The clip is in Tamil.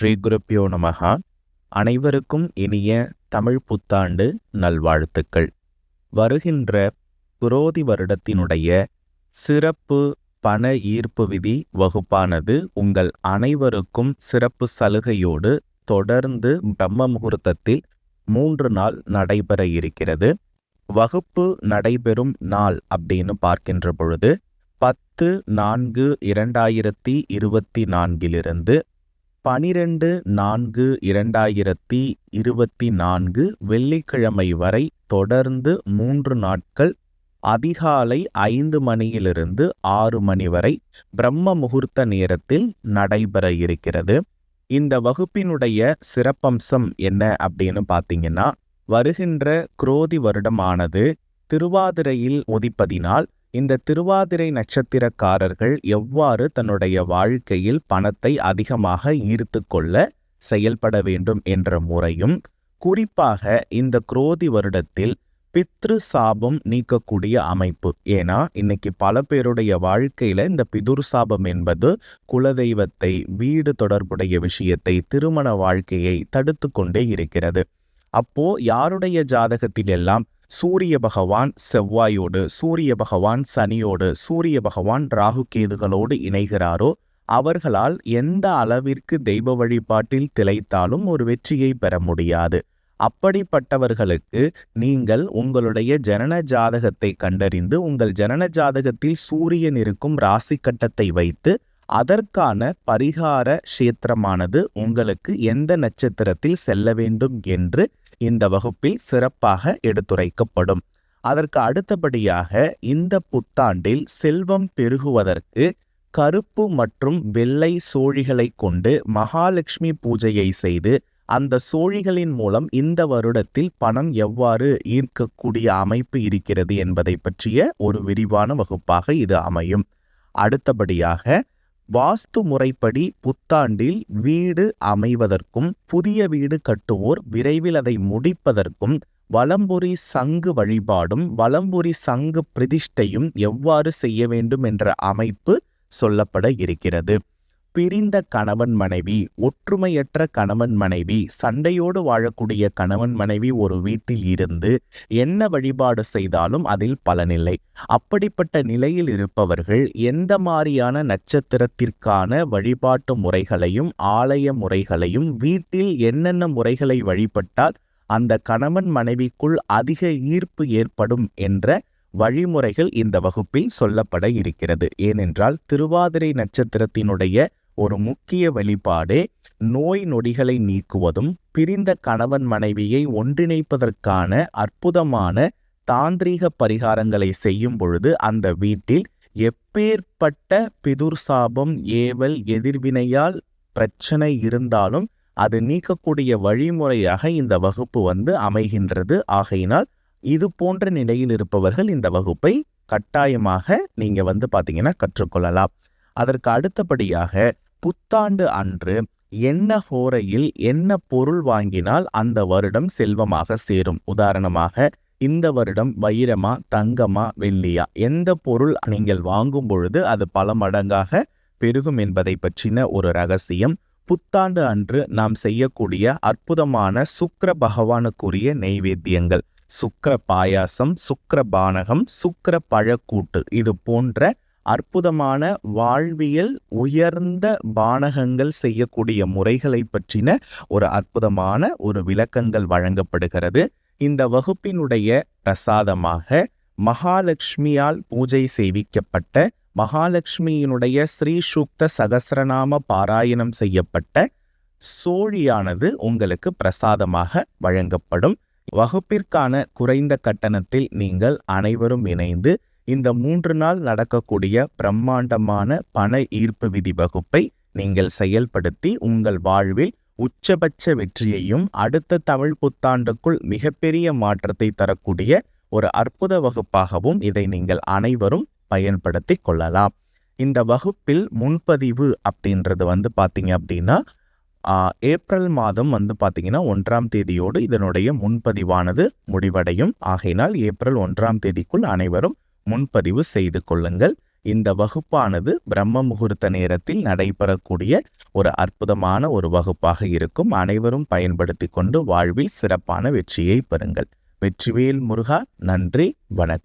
ஸ்ரீ குருப்பியோ நமகா அனைவருக்கும் இனிய தமிழ் புத்தாண்டு நல்வாழ்த்துக்கள். வருகின்ற புரோதி வருடத்தினுடைய சிறப்பு பண ஈர்ப்பு விதி வகுப்பானது உங்கள் அனைவருக்கும் சிறப்பு சலுகையோடு தொடர்ந்து பிரம்ம முகூர்த்தத்தில் மூன்று நாள் நடைபெற இருக்கிறது. வகுப்பு நடைபெறும் நாள் அப்படின்னு பார்க்கின்ற பொழுது பத்து நான்கு இரண்டாயிரத்தி இருபத்தி நான்கிலிருந்து பனிரெண்டு நான்கு இரண்டாயிரத்தி இருபத்தி நான்கு வெள்ளிக்கிழமை வரை தொடர்ந்து மூன்று நாட்கள் அதிகாலை ஐந்து மணியிலிருந்து ஆறு மணி வரை பிரம்ம முகூர்த்த நேரத்தில் நடைபெற இருக்கிறது. இந்த வகுப்பினுடைய சிறப்பம்சம் என்ன அப்படின்னு பார்த்தீங்கன்னா வருகின்ற குரோதி வருடமானது திருவாதிரையில் ஒதிப்பதினால் இந்த திருவாதிரை நட்சத்திரக்காரர்கள் எவ்வாறு தன்னுடைய வாழ்க்கையில் பணத்தை அதிகமாக ஈர்த்து கொள்ள செயல்பட வேண்டும் என்ற முறையும் குறிப்பாக இந்த குரோதி வருடத்தில் பித்ரு சாபம் நீக்கக்கூடிய அமைப்பு. ஏன்னா இன்னைக்கு பல பேருடைய வாழ்க்கையில இந்த பிதுர் சாபம் என்பது குலதெய்வத்தை வீடு தொடர்புடைய விஷயத்தை திருமண வாழ்க்கையை தடுத்து கொண்டே இருக்கிறது. அப்போ யாருடைய ஜாதகத்தில் எல்லாம் சூரிய பகவான் செவ்வாயோடு சூரிய பகவான் சனியோடு சூரிய பகவான் ராகு கேதுகளோடு இணைகிறாரோ அவர்களால் எந்த அளவிற்கு தெய்வ வழிபாட்டில் திளைத்தாலும் ஒரு வெற்றியை பெற முடியாது. அப்படிப்பட்டவர்களுக்கு நீங்கள் உங்களுடைய ஜனன ஜாதகத்தை கண்டறிந்து உங்கள் ஜனன ஜாதகத்தில் சூரியன் இருக்கும் ராசி கட்டத்தை வைத்து அதற்கான பரிகார கஷேத்திரமானது உங்களுக்கு எந்த நட்சத்திரத்தில் செல்ல வேண்டும் என்று இந்த வகுப்பில் சிறப்பாக எடுத்துரைக்கப்படும். அதற்கு அடுத்தபடியாக இந்த புத்தாண்டில் செல்வம் பெருகுவதற்கு கருப்பு மற்றும் வெள்ளை சோழிகளை கொண்டு மகாலட்சுமி பூஜையை செய்து அந்த சோழிகளின் மூலம் இந்த வருடத்தில் பணம் எவ்வாறு ஈர்க்கக்கூடிய அமைப்பு இருக்கிறது என்பதை பற்றிய ஒரு விரிவான வகுப்பாக இது அமையும். அடுத்தபடியாக வாஸ்து முறைப்படி புத்தாண்டில் வீடு அமைவதற்கும் புதிய வீடு கட்டுவோர் விரைவில் அதை முடிப்பதற்கும் வலம்புரி சங்கு வழிபாடும் வலம்புரி சங்கு பிரதிஷ்டையும் எவ்வாறு செய்ய வேண்டும் என்ற அமைப்பு சொல்லப்பட இருக்கிறது. பிரிந்த கணவன் மனைவி ஒற்றுமையற்ற கணவன் மனைவி சண்டையோடு வாழக்கூடிய கணவன் மனைவி ஒரு வீட்டில் இருந்து என்ன வழிபாடு செய்தாலும் அதில் பலனில்லை. அப்படிப்பட்ட நிலையில் இருப்பவர்கள் எந்த மாதிரியான நட்சத்திரத்திற்கான வழிபாட்டு முறைகளையும் ஆலய முறைகளையும் வீட்டில் என்னென்ன முறைகளை வழிபட்டால் அந்த கணவன் மனைவிக்குள் அதிக ஈர்ப்பு ஏற்படும் என்ற வழிமுறைகள் இந்த வகுப்பில் சொல்லப்பட இருக்கிறது. ஏனென்றால் திருவாதிரை நட்சத்திரத்தினுடைய ஒரு முக்கிய வழிபாடே நோய் நொடிகளை நீக்குவதும் பிரிந்த கணவன் மனைவியை ஒன்றிணைப்பதற்கான அற்புதமான தாந்திரீக பரிகாரங்களை செய்யும் பொழுது அந்த வீட்டில் எப்பேற்பட்ட பிதுர் சாபம் ஏவல் எதிர்வினையால் பிரச்சனை இருந்தாலும் அது நீக்கக்கூடிய வழிமுறையாக இந்த வகுப்பு வந்து அமைகின்றது. ஆகையினால் இது போன்ற நிலையில் இருப்பவர்கள் இந்த வகுப்பை கட்டாயமாக நீங்க வந்து பாத்தீங்கன்னா கற்றுக்கொள்ளலாம். அதற்கு அடுத்தபடியாக புத்தாண்டு அன்று என்ன ஹோரையில் என்ன பொருள் வாங்கினால் அந்த வருடம் செல்வமாக சேரும்? உதாரணமாக இந்த வருடம் வைரமா தங்கமா வெள்ளியா? எந்த பொருள் நீங்கள் வாங்கும் பொழுது அது பல மடங்காக பெருகும் என்பதை பற்றின ஒரு ரகசியம். புத்தாண்டு அன்று நாம் செய்யக்கூடிய அற்புதமான சுக்கர பகவானுக்குரிய நெய்வேத்தியங்கள் சுக்கர பாயாசம் சுக்கர பானகம் சுக்கர பழக்கூட்டு இது போன்ற அற்புதமான வாழ்வியல் உயர்ந்த பானகங்கள் செய்யக்கூடிய முறைகளை பற்றின ஒரு அற்புதமான ஒரு விளக்கங்கள் வழங்கப்படுகிறது. இந்த வகுப்பினுடைய பிரசாதமாக மகாலட்சுமியால் பூஜை செய்விக்கப்பட்ட மகாலட்சுமியினுடைய ஸ்ரீசூக்த சகசிரநாம பாராயணம் செய்யப்பட்ட சோழியானது உங்களுக்கு பிரசாதமாக வழங்கப்படும். வகுப்பிற்கான குறைந்த கட்டணத்தில் நீங்கள் அனைவரும் இணைந்து இந்த மூன்று நாள் நடக்கக்கூடிய பிரம்மாண்டமான பண ஈர்ப்பு விதி வகுப்பை நீங்கள் செயல்படுத்தி உங்கள் வாழ்வில் உச்சபட்ச வெற்றியையும் அடுத்த தமிழ் புத்தாண்டுக்குள் மிகப்பெரிய மாற்றத்தை தரக்கூடிய ஒரு அற்புத வகுப்பாகவும் இதை நீங்கள் அனைவரும் பயன்படுத்தி கொள்ளலாம். இந்த வகுப்பில் முன்பதிவு அப்படின்றது வந்து பார்த்தீங்க அப்படின்னா ஏப்ரல் மாதம் வந்து பார்த்தீங்கன்னா ஒன்றாம் தேதியோடு இதனுடைய முன்பதிவானது முடிவடையும். ஆகையினால் ஏப்ரல் ஒன்றாம் தேதிக்குள் அனைவரும் முன்பதிவு செய்து கொள்ளுங்கள். இந்த வகுப்பானது பிரம்ம முகூர்த்த நேரத்தில் நடைபெறக்கூடிய ஒரு அற்புதமான ஒரு வகுப்பாக இருக்கும். அனைவரும் பயன்படுத்தி கொண்டு வாழ்வில் சிறப்பான வெற்றியை பெறுங்கள். வெற்றிவேல் முருகா நன்றி வணக்கம்.